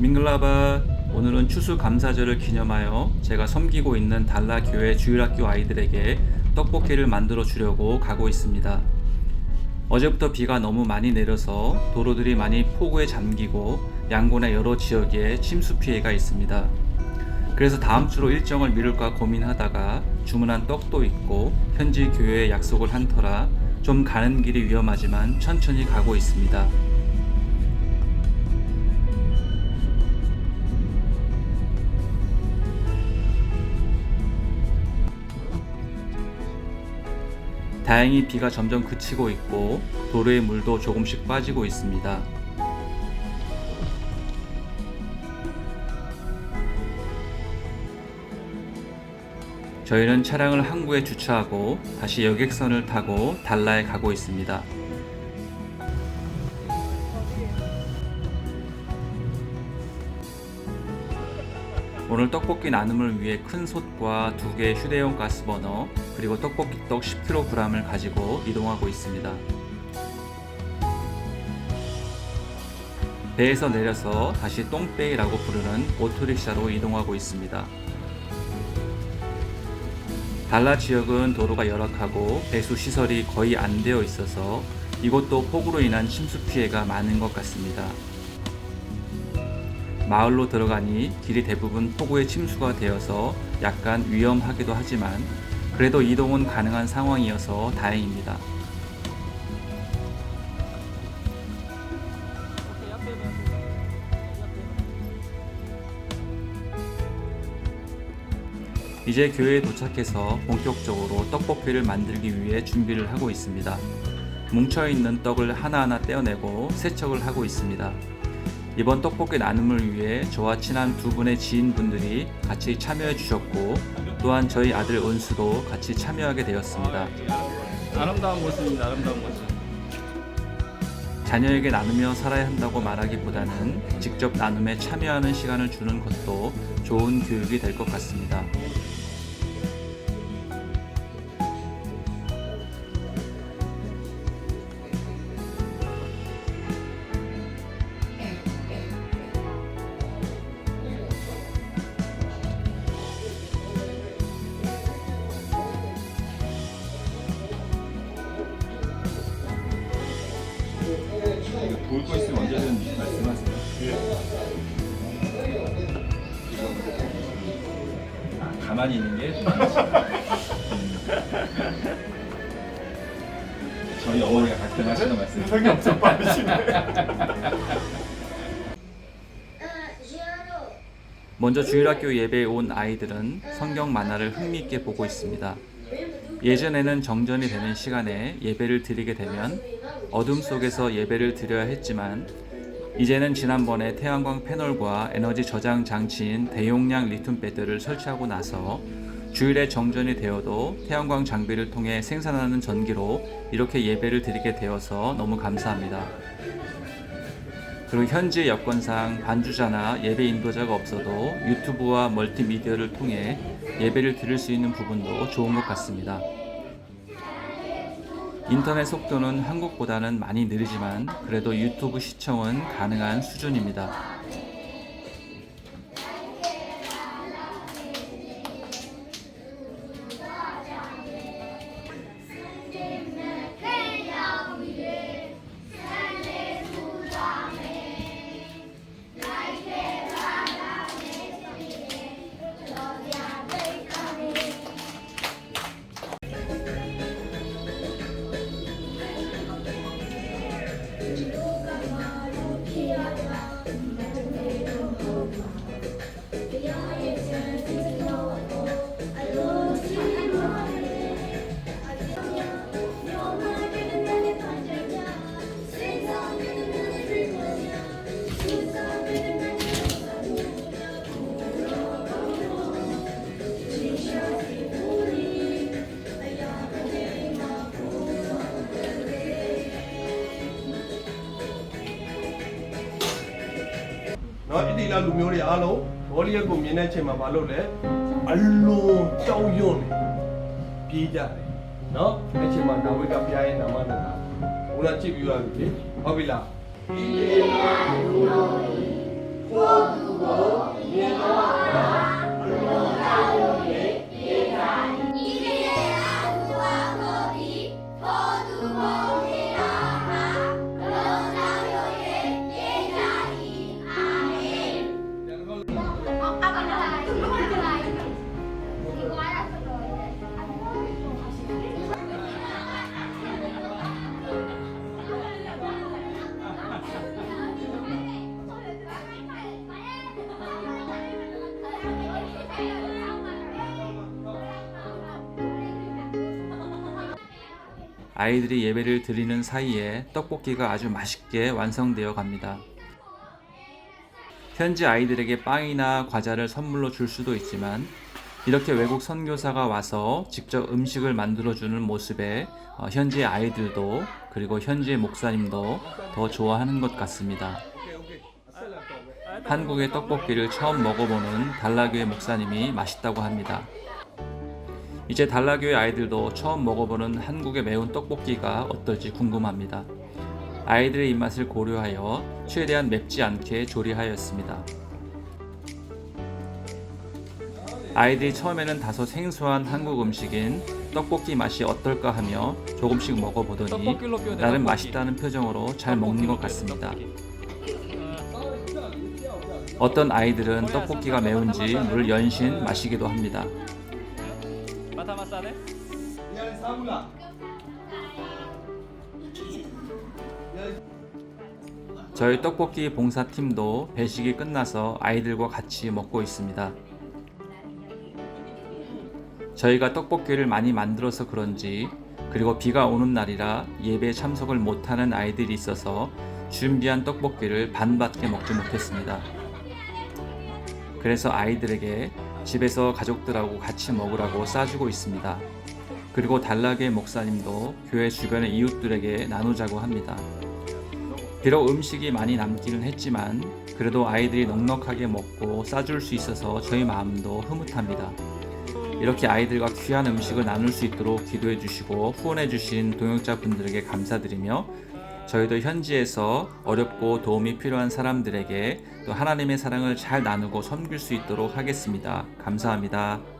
밍글라바 오늘은 추수감사절을 기념하여 제가 섬기고 있는 달라 교회 주일학교 아이들에게 떡볶이를 만들어 주려고 가고 있습니다. 어제부터 비가 너무 많이 내려서 도로들이 많이 폭우에 잠기고 양곤의 여러 지역에 침수 피해가 있습니다. 그래서 다음 주로 일정을 미룰까 고민하다가 주문한 떡도 있고 현지 교회에 약속을 한 터라 좀 가는 길이 위험하지만 천천히 가고 있습니다. 다행히 비가 점점 그치고 있고 도로의 물도 조금씩 빠지고 있습니다. 저희는 차량을 항구에 주차하고 다시 여객선을 타고 달라에 가고 있습니다. 오늘 떡볶이 나눔을 위해 큰 솥과 두 개의 휴대용 가스버너 그리고 떡볶이 떡 10kg을 가지고 이동하고 있습니다. 배에서 내려서 다시 똥배이라고 부르는 오토리క్ష로 이동하고 있습니다. 달라 지역은 도로가 열악하고 배수 시설이 거의 안 되어 있어서 이곳도 폭우로 인한 침수 피해가 많은 것 같습니다. 마을로 들어가니 길이 대부분 폭우에 침수가 되어서 약간 위험하기도 하지만 그래도 이동은 가능한 상황이어서 다행입니다. 이제 교회에 도착해서 본격적으로 떡볶이를 만들기 위해 준비를 하고 있습니다. 뭉쳐있는 떡을 하나하나 떼어내고 세척을 하고 있습니다. 이번 떡볶이 나눔을 위해 저와 친한 두 분의 지인분들이 같이 참여해 주셨고 또한 저희 아들 은수도 같이 참여하게 되었습니다. 아름다운 모습입니다. 아름다운 모습. 자녀에게 나누며 살아야 한다고 말하기보다는 직접 나눔에 참여하는 시간을 주는 것도 좋은 교육이 될 것 같습니다. 도울 거 있으면 언제든 말씀하세요. 아, 가만히 있는 게 좀. 저희 어머니가 가끔 하시는 말씀. 성이 엄청 빠르시네. 먼저 주일학교 예배에 온 아이들은 성경 만화를 흥미있게 보고 있습니다. 예전에는 정전이 되는 시간에 예배를 드리게 되면 어둠 속에서 예배를 드려야 했지만 이제는 지난번에 태양광 패널과 에너지 저장 장치인 대용량 리튬 배터리를 설치하고 나서 주일에 정전이 되어도 태양광 장비를 통해 생산하는 전기로 이렇게 예배를 드리게 되어서 너무 감사합니다. 그리고 현재 여건상 반주자나 예배 인도자가 없어도 유튜브와 멀티미디어를 통해 예배를 드릴 수 있는 부분도 좋은 것 같습니다. 인터넷 속도는 한국보다는 많이 느리지만 그래도 유튜브 시청은 가능한 수준입니다. ။ နော်ဣတိလလူမျိုးတွေအားလုံးဘောလီရက်ကိုမြင်တဲ့အချိန်မှာမလုပ်လဲအလွန်ကြောက်ရွံ့နေပြေးကြတယ်။နော်အဲ့ချိန်မှာနာဝိကဘုရားရဲ့နာမနဲ့တာဘုရားကြည့်ပြီးရပြီလေဟုတ်ပြီလား။ကို 아이들이 예배를 드리는 사이에 떡볶이가 아주 맛있게 완성되어 갑니다. 현지 아이들에게 빵이나 과자를 선물로 줄 수도 있지만 이렇게 외국 선교사가 와서 직접 음식을 만들어주는 모습에 어, 현지의 아이들도 그리고 현지의 목사님도 더 좋아하는 것 같습니다. 한국의 떡볶이를 처음 먹어보는 달라교회 목사님이 맛있다고 합니다. 이제 달라교회 아이들도 처음 먹어보는 한국의 매운 떡볶이가 어떨지 궁금합니다. 아이들의 입맛을 고려하여 최대한 맵지 않게 조리하였습니다. 아이들이 처음에는 다소 생소한 한국 음식인 떡볶이 맛이 어떨까 하며 조금씩 먹어보더니 나름. 맛있다는 표정으로 잘 먹는 것 같습니다. 어떤 아이들은 떡볶이가 매운지 물 연신 마시기도 합니다. 사무라 저희 떡볶이 봉사팀도 배식이 끝나서 아이들과 같이 먹고 있습니다. 저희가 떡볶이를 많이 만들어서 그런지 그리고 비가 오는 날이라 예배 참석을 못하는 아이들이 있어서 준비한 떡볶이를 반밖에 먹지 못했습니다. 그래서 아이들에게 집에서 가족들하고 같이 먹으라고 싸주고 있습니다. 그리고 달라게 목사님도 교회 주변의 이웃들에게 나누자고 합니다. 비록 음식이 많이 남기는 했지만 그래도 아이들이 넉넉하게 먹고 싸줄 수 있어서 저희 마음도 흐뭇합니다. 이렇게 아이들과 귀한 음식을 나눌 수 있도록 기도해 주시고 후원해 주신 동역자 분들에게 감사드리며 저희도 현지에서 어렵고 도움이 필요한 사람들에게 또 하나님의 사랑을 잘 나누고 섬길 수 있도록 하겠습니다. 감사합니다.